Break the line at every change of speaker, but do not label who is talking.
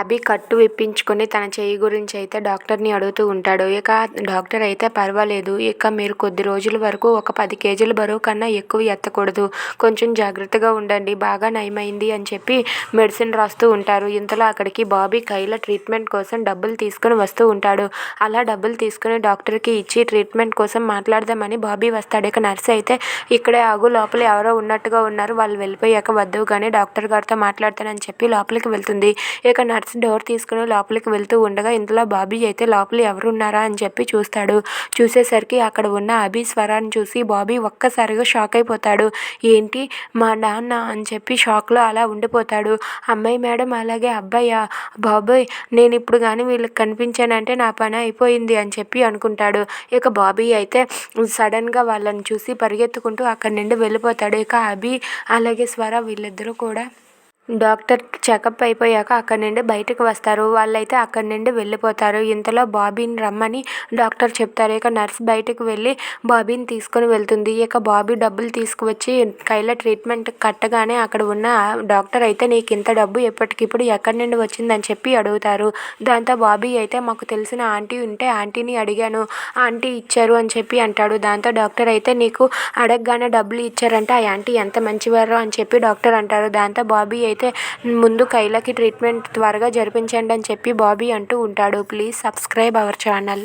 అభి కట్టు విప్పించుకొని తన చెయ్యి గురించి అయితే డాక్టర్ని అడుగుతూ ఉంటాడు. ఇక డాక్టర్ అయితే పర్వాలేదు. ఇక మీరు కొద్ది రోజుల వరకు ఒక పది కేజీల బరువు కన్నా ఎక్కువ ఎత్తకూడదు. కొంచెం జాగ్రత్తగా ఉండండి. బాగా నయమైంది అని చెప్పి మెడిసిన్ రాస్తూ ఉంటారు. ఇంతలో అక్కడికి బాబీ కైల ట్రీట్మెంట్ కోసం డబ్బులు తీసుకుని వస్తూ ఉంటాడు. అలా డబ్బులు తీసుకుని డాక్టర్కి ఇచ్చి ట్రీట్మెంట్ కోసం మాట్లాడదామని బాబీ వస్తాడు. ఇక నర్స్ అయితే ఇక్కడే ఆగు లోపల ఎవరో ఉన్నట్టుగా ఉన్నారు. వాళ్ళు వెళ్ళిపోయాక వద్దు కానీ డాక్టర్ గారితో మాట్లాడతానని చెప్పి లోపలికి వెళ్తుంది. ఇక నర్స్ డోర్ తీసుకుని లోపలికి వెళ్తూ ఉండగా ఇంతలో బాబీ అయితే లోపల ఎవరున్నారా? అని చెప్పి చూస్తాడు. చూసేసరికి అక్కడ ఉన్న అభి స్వరాన్ని చూసి బాబీ ఒక్కసారిగా షాక్ అయిపోతాడు. ఏంటి మా నాన్న? అని చెప్పి షాక్లో అలా ఉండిపోతాడు. అమ్మాయి మేడం అలాగే అబ్బాయ్యా బాబోయ్ నేను ఇప్పుడు కానీ వీళ్ళకి కనిపించానంటే నా పని అయిపోయింది అని చెప్పి అనుకుంటాడు. ఇక బాబీ అయితే సడన్గా వాళ్ళని చూసి పరిగెత్తుకుంటూ అక్కడి నుండి వెళ్ళిపోతాడు. ఇక అభి అలాగే స్వర వీళ్ళిద్దరూ కూడా డాక్టర్ చెకప్ అయిపోయాక అక్కడి నుండి బయటకు వస్తారు. వాళ్ళైతే అక్కడి నుండి వెళ్ళిపోతారు. ఇంతలో బాబీని రమ్మని డాక్టర్ చెప్తారు. ఇక నర్స్ బయటకు వెళ్ళి బాబీని తీసుకొని వెళ్తుంది. ఇక బాబీ డబ్బులు తీసుకువచ్చి కైల ట్రీట్మెంట్ కట్టగానే అక్కడ ఉన్న డాక్టర్ అయితే నీకు ఇంత డబ్బు ఎప్పటికిప్పుడు ఎక్కడి నుండి వచ్చిందని చెప్పి అడుగుతారు. దాంతో బాబీ అయితే మాకు తెలిసిన ఆంటీ ఉంటే ఆంటీని అడిగాను. ఆంటీ ఇచ్చారు అని చెప్పి అంటాడు. దాంతో డాక్టర్ అయితే నీకు అడగగానే డబ్బులు ఇచ్చారంటే ఆ ఆంటీ ఎంత మంచివారో అని చెప్పి డాక్టర్ అంటారు. దాంతో బాబీ అయితే ముందు కైలకి ట్రీట్మెంట్ త్వరగా జరిపించండి అని చెప్పి బాబీ అంటూ ఉంటాడు. Please subscribe our channel.